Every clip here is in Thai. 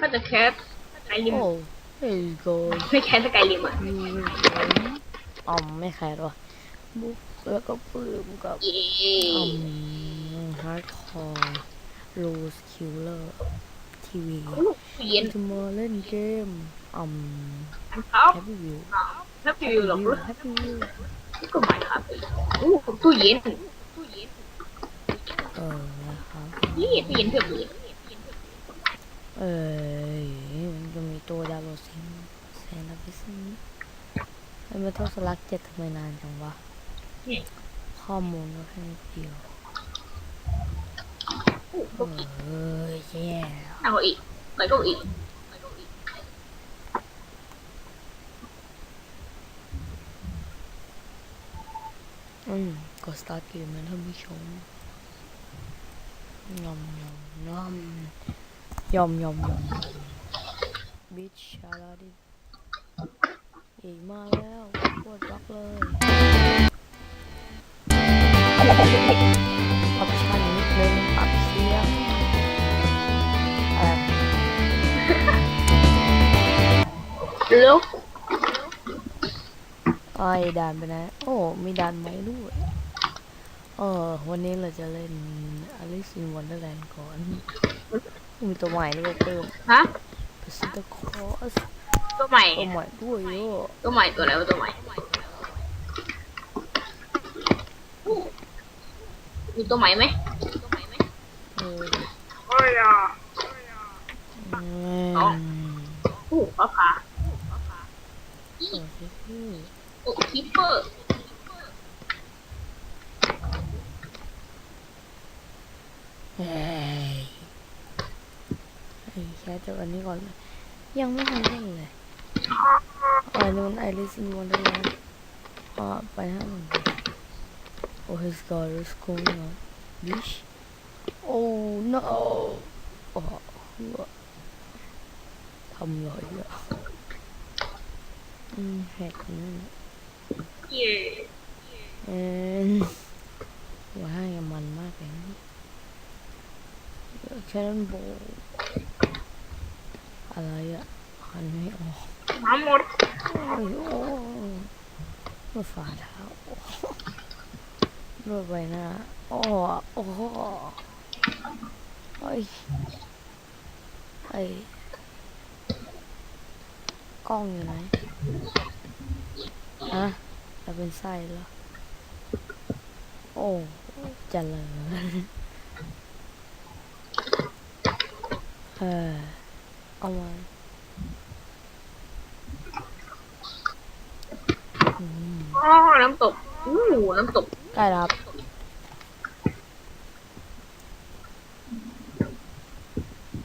ก็จะแคสสกายริมโอ้เฮ้ยโกยไม่แคสสกายริมอะยูอ๋อมไม่แคร์ว่ะบุ๊กแล้วก็ปื้มกับเย้อืมฮาร์ดคอร์ลูสคิลเลอร์ทีวีเย็นจะมาเล่นเกมอืมครับแฮปปี้วิวแฮปปี้วิวหรอกรู้แฮปปี้วิวก็หมายครับอู้ตู้เย็นเออนะครับนี่ตู้เย็นเพียบเลย เอ้ยมันจะมีตัวดาวโรซิงแซนด์พิซซ่มันเป็นทศลักเจ็ดทำไมนานจังวะนี่ข้อมูลก็แค่นิดเดียวอู้เออแย่นั่งเก็อีกไปเก็อีกอืมกดสตาร์ทเกมนะท่านผู้ชมยอมยอมยอม ยอมยอมยอมบิชชาลาดิเอ๋มาแล้วปวดรักเลยออปชั่นนิดนึงปรับเสียงแอบเร็วไอ้ด่านไปนะ โอ้มีด่านไหมด้วยเออวันนี้เราจะเล่น Alice in Wonderland ก่อน มีตัวใหม่ด้วยเติมฮะ Santa Claus ตัวใหม่ ตัวใหม่ด้วยโยตัวใหม่ตัวแล้วตัวใหม่อู้มีตัวใหม่ไหมเออโอ้ยอะอืมอู้ฟ้าผ่าเออสิพี่โอ้คิปเปอร์เฮ้ย ไอ้แค่ตัวอันนี้ก่อนเลยยังไม่ทันเล่นเลยอ๋อนี่มัน Alice in Wonderland อ่าไปห้าง Oh his god is going on Bish Oh no โอ้หัวทำเลยอะอืมแหกนั่นเย่เอ็นหัวห้างยังมันมากเลยนะแค่นั้นโบ อะไรอะหันไม่ออกมาหมดโอ้ยโอ้ยรถฝ่าเท้ารถใบหน้าโอ้โอ้ไอ้ยไอ้กล้องอยู่ไหนฮะจะเป็นไส้เหรอโอ้เจะเลยเออ เอามาอืมอ๋อน้ำตกอู้น้ำตก ใกล้แล้วครับ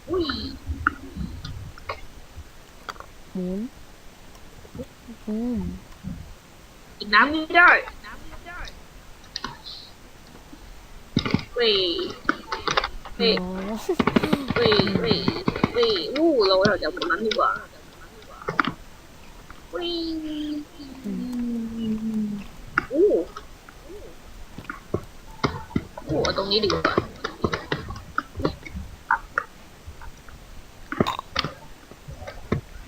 อุ้ยหมุนอืมกินน้ำนี่ได้เว้ยเว้ยโอ้เว้ยเว้ย เว้ยอู้เราเราจะหมดนั้นดีกว่าเว้ยอู้อู้เอาตรงนี้ดีกว่า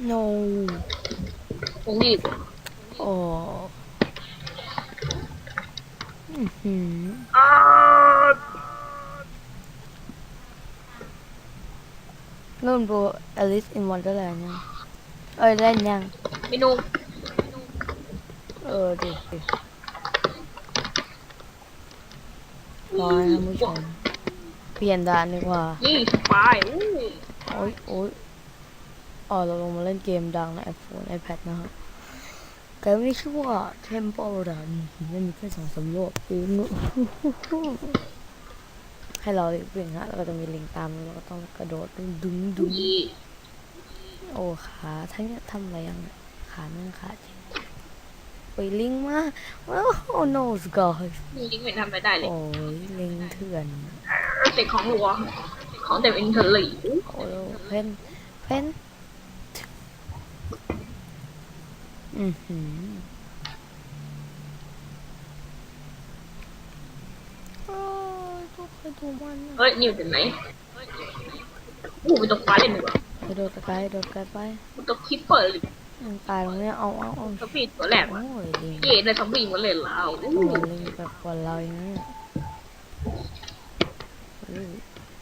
โนตรงนี้ดีกว่าโอ้อื้อหือ อ่าเริ่มดู Alice in Wonderland ยังเอ้ยเล่นยังเมนูเออดิดิรอให้ท่านผู้ชมเปลี่ยนด่านดีกว่านี่ไปอู้โอ้ยโอ้ยอ๋อเราลงมาเล่นเกมดังใน iPhone iPad นะครับเกมนี้ชื่อว่า Temple Run ไม่มีแค่สองสามโลกเอง ให้เราเปลี่ยนฮะแล้วก็จะมีลิงตามแล้วก็ต้องกระโดดดึงดึงดึงยี่โอ้ขาทั้งเนี้ยทำอะไรยังเนี่ยขานั่งขาจริงไปลิงมาว้าวโอ้ no guys นี่ลิงไม่ทำไปได้เลยโอ้ยลิงเถื่อนเด็กของหลวงของเต็มอินเทอร์ลีโอ้เพนเพนอือหือโอ้ ยตัวใครตัวมันอะเฮ้ยนิวถึงไหนอู้ไปตกปลาเล่นดีกว่าเอไปโดดไกลโดดไกลไปมันตัวคิปเปิดมันตายตรงเนี้ยเอาเอาเอาซอมบี้ตัวแรกโอ้ยลิงเย่ในซอมบี้มันเล่นแล้วโอ้ยลิงแบบกว่าเราอย่างเงี้ยเฮ้ย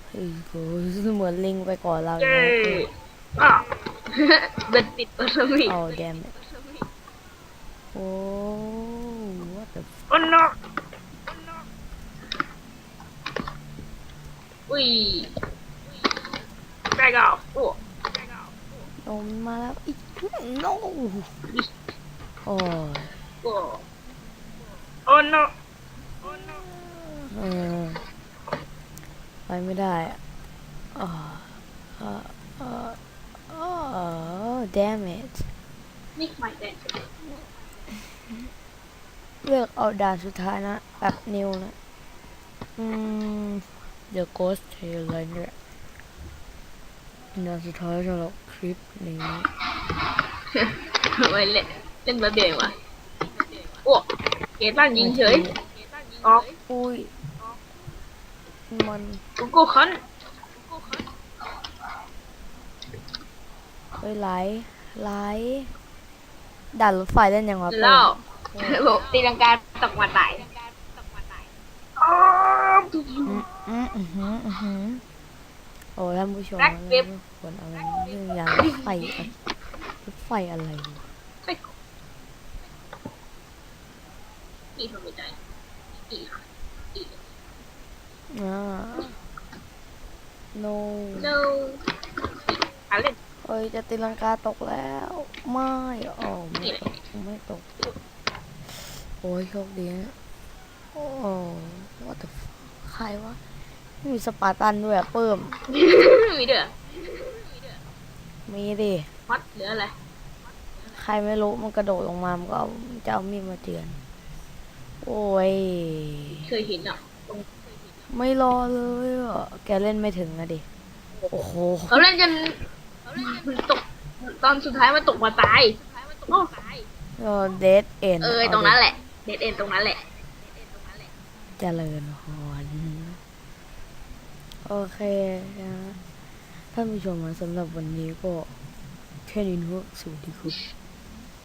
เฮ้ยโอ้ยเหมือนลิงไปก่อนเราอย่างเย่เงี้ยอะเป็นติดตัวซอมบี้เอาแดมโอ้ what the โอ้โน อุ้ยแบกเอาโอ้โอ้มันมาแล้วอีก no โอ้ยโอ้โอ้โนเออไปไม่ได้อะอ่าอ่าอ่าอ่า damn it นี่ใหม่แดงเลือกเอาด่านสุดท้ายนะแบบนิวนะ อืม The Ghost Tailor เนี่ยด่านสุดท้ายสำหรับคลิปนี้ไม่เล่นเล่นมาเดียววะโอ้เกตันยิงเฉยออกอุ้ยมันโกโก้คันเฮ้ยไหลไหลด่านรถไฟเล่นยังวะแล้วเปิ้ลโหตีลังกาตกมาตายอ๋อ อืมอืมอืมอืมอืมโอ้ท่านผู้ชมแบ็คเก็บควรเอาเรื่องยางรถไฟอะรถไฟอะไรวะไปอีกทำไม่ได้อีกอีกอ่า no เจ้าอะเล่นเอ้ยจะตีลังกาตกแล้ว ไม่อ๋อไม่ตกไม่ตก โอ้ยโชคดีนะโอ้ what the fuck ใครวะไม่มีสปาร์ตันด้วยอะเพิ่ม มีเด้อมีดิฮอตเหลืออะไรใครไม่รู้มันกระโดดลงมา มันก็เอาจะเอามีดมาเตือน โอ้ย เคยเห็นอะไม่รอเลยอะแกเล่นไม่ถึงอะดิ โอ้โห เขาเล่นจนมันตก ตอนสุดท้ายมันตกมาตายโอ้เดดเอ็นเออตรงนั้นแหละ เด็ดเอ็นตรงนั้นแหละ เจริญพร โอเคนะท่านผู้ชมสำหรับวันนี้ก็แค่นี้นะสวัสดีครับ